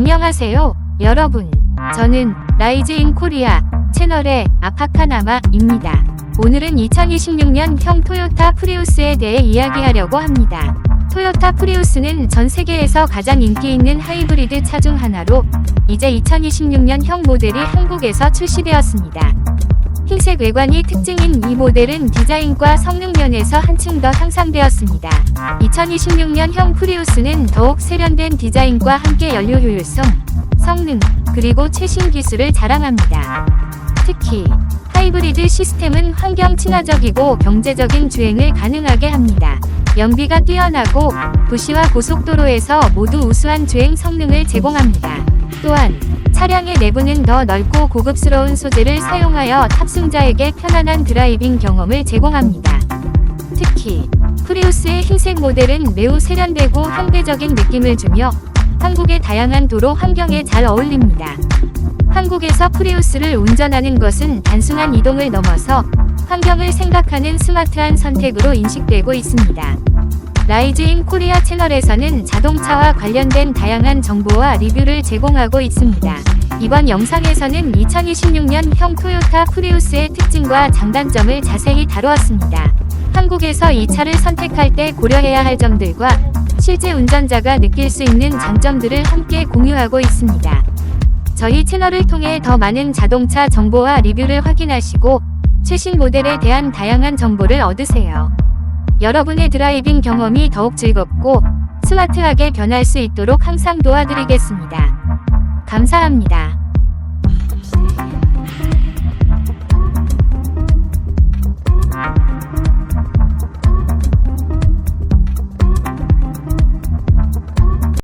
안녕하세요, 여러분. 저는 라이즈인 코리아 채널의 아파카나마입니다. 오늘은 2026년형 토요타 프리우스에 대해 이야기하려고 합니다. 토요타 프리우스는 전 세계에서 가장 인기 있는 하이브리드 차 중 하나로 이제 2026년형 모델이 한국에서 출시되었습니다. 외관이 특징인 이 모델은 디자인과 성능 면에서 한층 더 향상되었습니다. 2026년형 프리우스는 더욱 세련된 디자인과 함께 연료 효율성, 성능, 그리고 최신 기술을 자랑합니다. 특히 하이브리드 시스템은 환경 친화적이고 경제적인 주행을 가능하게 합니다. 연비가 뛰어나고 도시와 고속도로에서 모두 우수한 주행 성능을 제공합니다. 또한 차량의 내부는 더 넓고 고급스러운 소재를 사용하여 탑승자에게 편안한 드라이빙 경험을 제공합니다. 특히 프리우스의 흰색 모델은 매우 세련되고 현대적인 느낌을 주며 한국의 다양한 도로 환경에 잘 어울립니다. 한국에서 프리우스를 운전하는 것은 단순한 이동을 넘어서 환경을 생각하는 스마트한 선택으로 인식되고 있습니다. 라이즈인 코리아 채널에서는 자동차와 관련된 다양한 정보와 리뷰를 제공하고 있습니다. 이번 영상에서는 2026년형 토요타 프리우스의 특징과 장단점을 자세히 다루었습니다. 한국에서 이 차를 선택할 때 고려해야 할 점들과 실제 운전자가 느낄 수 있는 장점들을 함께 공유하고 있습니다. 저희 채널을 통해 더 많은 자동차 정보와 리뷰를 확인하시고 최신 모델에 대한 다양한 정보를 얻으세요. 여러분의 드라이빙 경험이 더욱 즐겁고 스마트하게 변할 수 있도록 항상 도와드리겠습니다. 감사합니다.